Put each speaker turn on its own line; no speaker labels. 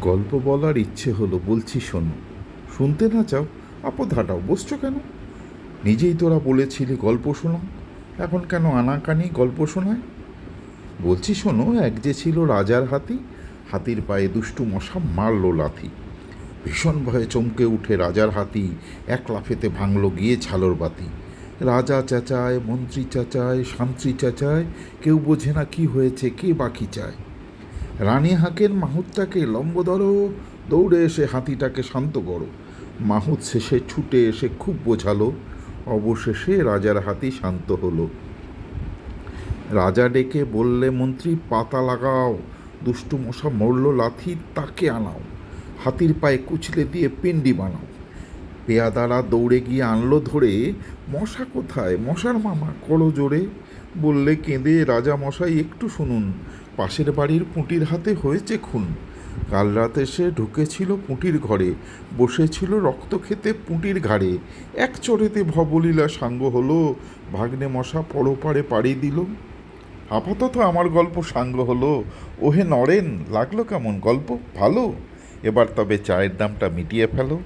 গল্প বলার ইচ্ছে হলো, বলছি শোনো। শুনতে না চাও আপদ হাঁটাও বসছো কেন? নিজেই তোরা বলেছিলি গল্প শোনাও, এখন কেন আনাকানি গল্প শোনায়? বলছি শোনো, এক যে ছিল রাজার হাতি, হাতির পায়ে দুষ্টু মশা মারল লাথি। ভীষণ ভয়ে চমকে উঠে রাজার হাতি এক লাফেতে ভাঙল গিয়ে ছালোর বাতি। রাজা চেঁচায়, মন্ত্রী চেঁচায় শান্ত্রী চেঁচায়, কেউ বোঝে না কি হয়েছে, কে বাকি চায়। রানী হাঁকের মাহুতটাকে লম্ব ধরো, দৌড়ে এসে হাতিটাকে শান্ত করো। মাহুত শেষে ছুটে এসে খুব বোঝালো, অবশেষে রাজার হাতি শান্ত হলো। রাজা ডেকে বললে, মন্ত্রী, পাতা লাগাও, দুষ্টু মশা মরল, লাথি তাকে আনাও, হাতির পায়ে কুচলে দিয়ে পিন্ডি বানাও। পেয়াদারা দৌড়ে গিয়ে আনলো ধরে, মশা কোথায়? মশার মামা, করো জোরে। বললে কেঁদে রাজা মশাই, একটু শুনুন, পাশের বাড়ির পুঁটির হাতে হয়েছে খুন। কাল রাতে সে ঢুকেছিল পুঁটির ঘরে, বসেছিল রক্ত খেতে পুঁটির ঘাড়ে। এক চড়েতে ভবলীলা সাঙ্গ হলো, ভাগ্নে মশা পরপারে পাড়ি দিল। আপাতত আমার গল্প সাঙ্গ হলো। ওহে নরেন, লাগল কেমন গল্প? ভালো? এবার তবে চায়ের দামটা মিটিয়ে ফেলো।